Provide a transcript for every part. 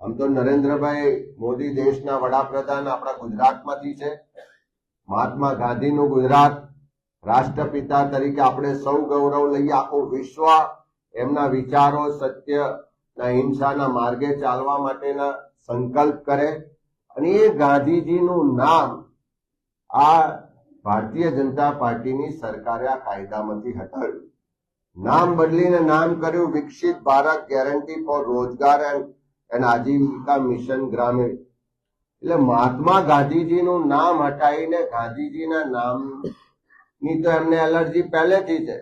આમ તો નરેન્દ્રભાઈ મોદી દેશના વડાપ્રધાન આપણા ગુજરાતમાંથી છે. મહાત્મા ગાંધીનું ગુજરાત રાષ્ટ્રપિતા તરીકે આપણે સૌ ગૌરવ લઈએ, આખું વિશ્વ એમના વિચારો સત્ય ના હિંસાના માર્ગે ચાલવા માટેના સંકલ્પ કરે. અને એ ગાંધીજીનું નામ આ ભારતીય જનતા પાર્ટીની સરકારે આ કાયદામાંથી હટાવ્યું. નામ બદલીને નામ કર્યું, Viksit Bharat guarantee for Rozgar and and Ajeevika mission Gramin એટલે મહાત્મા ગાંધીજીનું નામ હટાવીને ગાંધીજીના નામની તો એમને એલર્જી પહેલેથી છે.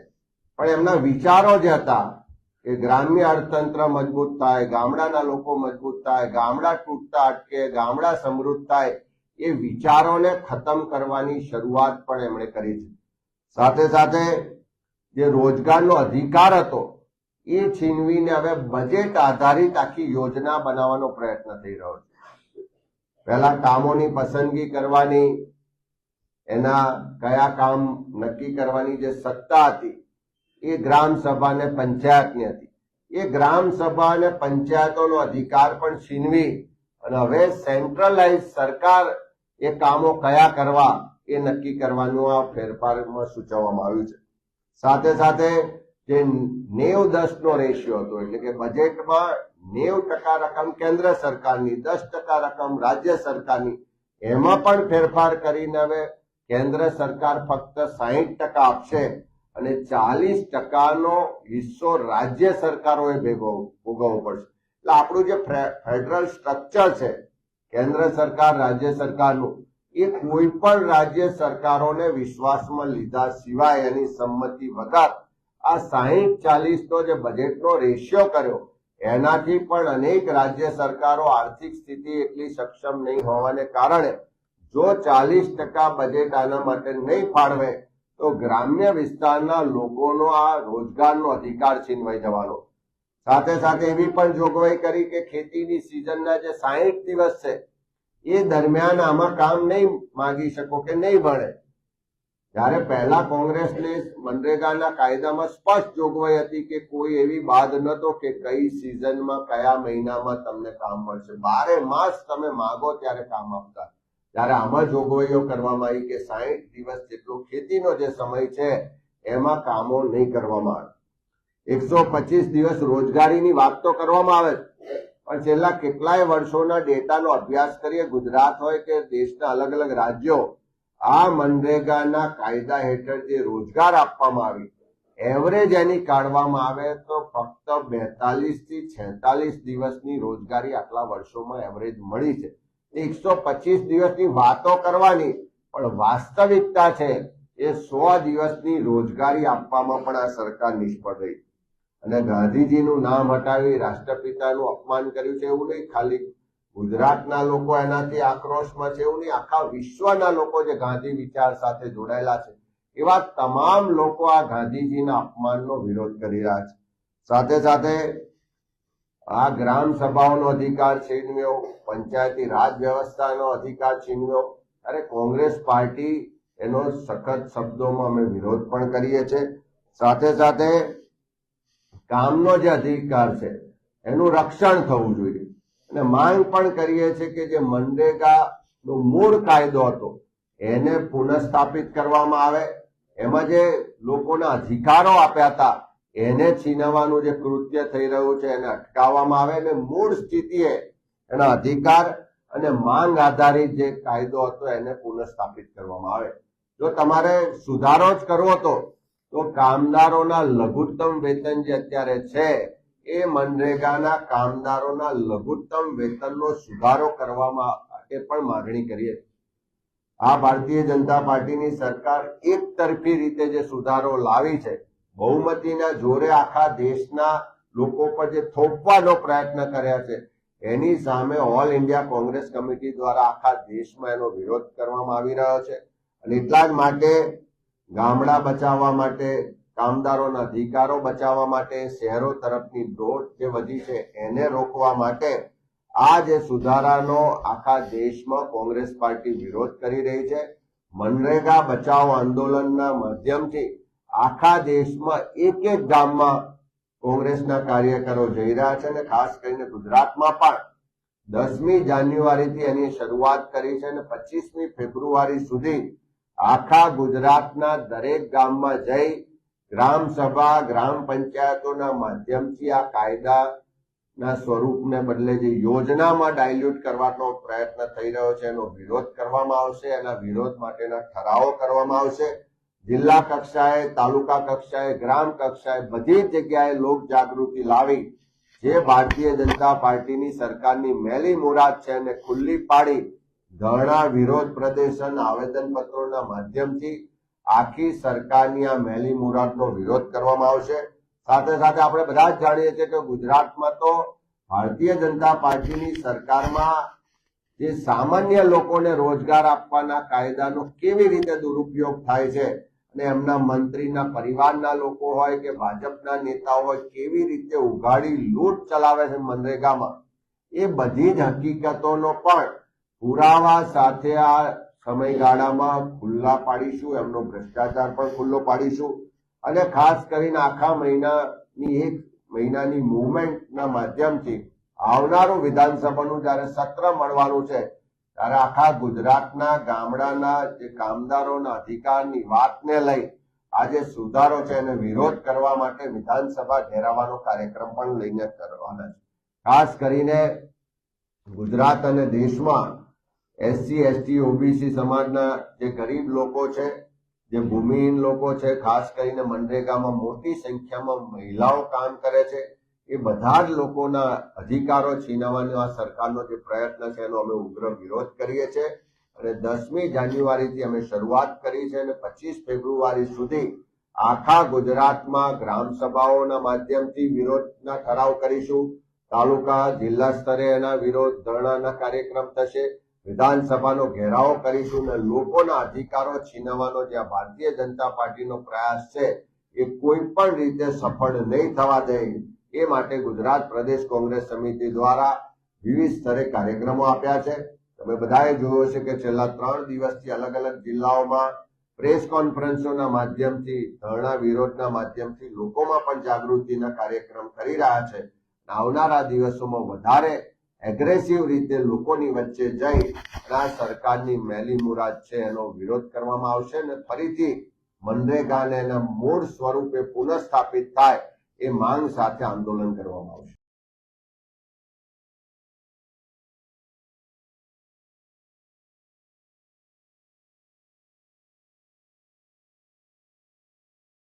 પણ એમના વિચારો જે હતા કે ગ્રામ્ય અર્થતંત્ર મજબૂત થાય, ગામડાના લોકો મજબૂત થાય, ગામડા તૂટતા અટકે, ગામડા સમૃદ્ધ થાય, એ વિચારોને ખતમ કરવાની શરૂઆત પણ એમણે કરી છે. સાથે સાથે જે રોજગારનો અધિકાર હતો એ છીનવીને હવે બજેટ આધારિત આખી યોજના બનાવવાનો પ્રયત્ન થઈ રહ્યો છે. પહેલા કામોની પસંદગી કરવાની, એના કયા કામ નક્કી કરવાની જે સત્તા હતી, એ ગ્રામ સભા અને પંચાયતની હતી. એ ગ્રામ સભા અને પંચાયતોનો અધિકાર પણ છીનવી અને હવે સેન્ટ્રલાઇઝ સરકાર એ કામો કયા કરવા એ નક્કી કરવાનું આ ફેરફારમાં સૂચવવામાં આવ્યું છે. સાથે સાથે જે નેવ દસ નો રેશિયો હતો. એટલે કે બજેટમાં નેવ ટકા રકમ કેન્દ્ર સરકારની, દસ ટકા રકમ રાજ્ય સરકારની. એમાં પણ ફેરફાર કરીને હવે કેન્દ્ર સરકાર ફક્ત સાહીઠ ટકા આપશે અને ચાલીસ ટકાનો હિસ્સો રાજ્ય સરકારોએ ભેગો ભોગવવો પડશે. એટલે આપણું જે ફેડરલ સ્ટ્રક્ચર છે, કેન્દ્ર સરકાર, રાજ્ય સરકારનું, એ કોઈ પણ રાજ્ય સરકારોને વિશ્વાસમાં લીધા સિવાય એની સંમતિ વગર આ સાહીઠ ચાલીસ નો જે બજેટનો રેશિયો કર્યો, એનાથી પણ અનેક રાજ્ય સરકારો આર્થિક સ્થિતિ એટલી સક્ષમ નહીં હોવાને કારણે જો ચાલીસ ટકા બજેટ આના માટે નહીં ફાળવે, તો ગ્રામ્ય વિસ્તારના લોકોનો આ રોજગારનો અધિકાર છીનવાઈ જવાનો. સાથે સાથે એવી પણ જોગવાઈ કરી કે ખેતીની સિઝનના જે સાહીઠ દિવસ છે, એ દરમિયાન આમાં કામ નહીં માંગી શકો કે નહીં મળે જ્યારે પહેલા કોંગ્રેસને મનરેગાના કાયદામાં સ્પષ્ટ જોગવાઈ હતી કે કોઈ એવી બાદ નતો કે કઈ સિઝનમાં, કયા મહિનામાં તમને કામ મળશે. બારે માસ તમે માગો ત્યારે કામ આપતા. ત્યારે આમાં જોગવાઈઓ કરવામાં આવી કે સાહીઠ દિવસ જેટલો ખેતીનો જે સમય છે, એમાં કામો નહીં કરવામાં આવે. એકસો પચીસ દિવસ રોજગારીની વાત તો કરવામાં આવે પણ છેલ્લા કેટલાય વર્ષોના ડેટાનો અભ્યાસ કરીએ, ગુજરાત હોય કે દેશના અલગ અલગ રાજ્યો આ મનરેગાના કાયદા હેઠળ જે રોજગાર આપવામાં આવી એવરેજ એની કાઢવામાં આવે તો ફક્ત બેતાલીસથી છેતાલીસ દિવસની રોજગારી આટલા વર્ષોમાં એવરેજ મળી છે. એકસો પચીસ દિવસની વાતો કરવાની, પણ વાસ્તવિકતા છે એ સો દિવસની રોજગારી આપવામાં પણ આ સરકાર નિષ્ફળ રહી અને ગાંધીજીનું નામ હટાવી રાષ્ટ્રપિતાનું અપમાન કર્યું છે એવું નહીં, ખાલી ગુજરાતના લોકો એનાથી આક્રોશમાં છે એવું નહીં, આખા વિશ્વના લોકો જે ગાંધી વિચાર સાથે જોડાયેલા છે, એવા તમામ લોકો આ ગાંધીજીના અપમાનનો વિરોધ કરી રહ્યા છે. સાથે સાથે આ ગ્રામ સભાઓનો અધિકાર છીનવ્યો, પંચાયતી રાજ વ્યવસ્થાનો અધિકાર છીનવ્યો અરે કોંગ્રેસ પાર્ટી એનો સખત શબ્દોમાં અમે વિરોધ પણ કરીએ છીએ. સાથે સાથે કામનો જે અધિકાર છે, એનું રક્ષણ થવું જોઈએ. અને માંગ પણ કરીએ છીએ કે જે મનરેગા નો મૂળ કાયદો હતો, એને પુનઃસ્થાપિત કરવામાં આવે. એમાં જે લોકોના અધિકારો આપ્યા હતા, એને છીનવવાનું જે કૃત્ય થઈ રહ્યું છે, એને અટકાવવામાં આવે. અને મૂળ સ્થિતિએ એના અધિકાર અને માંગ આધારિત જે કાયદો હતો, એને પુનઃસ્થાપિત કરવામાં આવે. જો તમારે સુધારો જ કરવો હતો તો કામદારોના લઘુત્તમ વેતન જે અત્યારે છે એ મનરેગાના કામદારોના લઘુત્તમ વેતનનો સુધારો કરવામાં માટે પણ માગણી કરીએ આ ભારતીય જનતા પાર્ટીની સરકાર એક તરફી રીતે જે સુધારો લાવી છે, બહુમતીના જોરે આખા દેશના લોકો પર જે થોપવાનો પ્રયત્ન કર્યા છે, એની સામે ઓલ ઇન્ડિયા કોંગ્રેસ કમિટી દ્વારા આખા દેશમાં એનો વિરોધ કરવામાં આવી રહ્યો છે. અને એટલા જ માટે ગામડા બચાવવા માટે કામદારોના અધિકારો બચાવવા માટે, શહેરો તરફની દોટ જે વધી છે એને રોકવા માટે આ જે સુધારાનો આખા દેશમાં કોંગ્રેસ પાર્ટી વિરોધ કરી રહી છે. મનરેગા બચાવ આંદોલનના માધ્યમથી આખા દેશમાં એક એક ગામમાં કોંગ્રેસના કાર્યકરો જઈ રહ્યા છે અને ખાસ કરીને ગુજરાતમાં પણ દસમી જાન્યુઆરીથી એની શરૂઆત કરી છે અને પચીસમી ફેબ્રુઆરી સુધી આખા ગુજરાતના દરેક ગામમાં જઈ ગ્રામ સભા ગ્રામ પંચાયતોના માધ્યમથી આ કાયદાના સ્વરૂપને બદલે જે યોજનામાં ડાયલ્યુટ કરવાનો પ્રયત્ન થઈ રહ્યો છે, એનો વિરોધ કરવામાં આવશે, એના વિરોધ માટેના ઠરાવો કરવામાં આવશે. જિલ્લા કક્ષાએ, તાલુકા કક્ષાએ, ગ્રામ કક્ષાએ બધી જગ્યાએ લોક જાગૃતિ લાવી, જે ભારતીય જનતા પાર્ટીની સરકારની મેલી મુરાદ છે એને ખુલ્લી પાડી, ધરણા વિરોધ પ્રદર્શન આવેદન પત્રોના માધ્યમથી આખી સરકારની આ મેલી મુરાદનો વિરોધ કરવામાં આવશે. સાથે સાથે આપણે બધા જ જાણીએ છીએ કે ગુજરાતમાં તો ભારતીય જનતા પાર્ટીની સરકારમાં જે સામાન્ય લોકોને રોજગાર આપવાના કાયદાનો કેવી રીતે દુરુપયોગ થાય છે અને એમના મંત્રીના પરિવારના લોકો હોય કે ભાજપના નેતાઓ હોય કેવી રીતે ઉઘાડી, લૂંટ ચલાવે છે મનરેગામાં, એ બધી જ હકીકતોનો પણ પુરાવા સાથે આ સમયગાળામાં ખુલ્લા પાડીશું, એમનો ભ્રષ્ટાચાર પણ ખુલ્લો પાડીશું. અને ખાસ કરીને આખા મહિનાની એક, મહિનાની મુવમેન્ટના માધ્યમથી આવનારું વિધાનસભાનું જ્યારે સત્ર મળવાનું છે, ત્યારે આખા ગુજરાતના ગામડાના જે કામદારોના અધિકારની વાતને લઈ આજે સુધારો છે એને વિરોધ કરવા માટે વિધાનસભા ઘેરાવાનો કાર્યક્રમ પણ લઈને કરવાના છે. ખાસ કરીને ગુજરાત અને દેશમાં એસસી એસટી ઓબીસી સમાજના જે ગરીબ લોકો છે, જે ભૂમિહીન લોકો છે, ખાસ કરીને મનરેગામાં મોટી સંખ્યામાં મહિલાઓ કામ કરે છે, એ બધા જ લોકોના અધિકારો છીનવવાનો આ સરકારનો જે પ્રયત્ન છે, એનો અમે ઉગ્ર વિરોધ કરીએ છીએ. અને દસમી જાન્યુઆરીથી અમે શરૂઆત કરી છે અને પચીસ ફેબ્રુઆરી સુધી આખા ગુજરાતમાં ગ્રામ સભાઓના માધ્યમથી વિરોધના ઠરાવ કરીશું. તાલુકા, જિલ્લા સ્તરે એના વિરોધ ધરણાના કાર્યક્રમ થશે. વિધાનસભાનો ઘેરાવો કરીશું અને લોકોના અધિકારો છીનવવાનો જે ભારતીય જનતા પાર્ટીનો પ્રયાસ છે, એ કોઈ પણ રીતે સફળ નહીં થવા દે, એ માટે ગુજરાત પ્રદેશ કોંગ્રેસ સમિતિ દ્વારા વિવિધ સ્તરે કાર્યક્રમો આપ્યા છે. તમે બધાએ જોયો છે કે છેલ્લા ત્રણ દિવસથી અલગ અલગ જિલ્લાઓમાં પ્રેસ કોન્ફરન્સોના માધ્યમથી, ધરણા વિરોધના માધ્યમથી લોકોમાં પણ જાગૃતિના કાર્યક્રમ કરી રહ્યા છે. આવનારા દિવસોમાં વધારે એગ્રેસિવ રીતે લોકોની વચ્ચે જઈ આ સરકારની મેલી મુરાદ છે એનો વિરોધ કરવામાં આવશે અને ફરીથી મનરેગાને એના મૂળ સ્વરૂપે પુનઃસ્થાપિત થાય એ માંગ સાથે આંદોલન કરવામાં આવશે.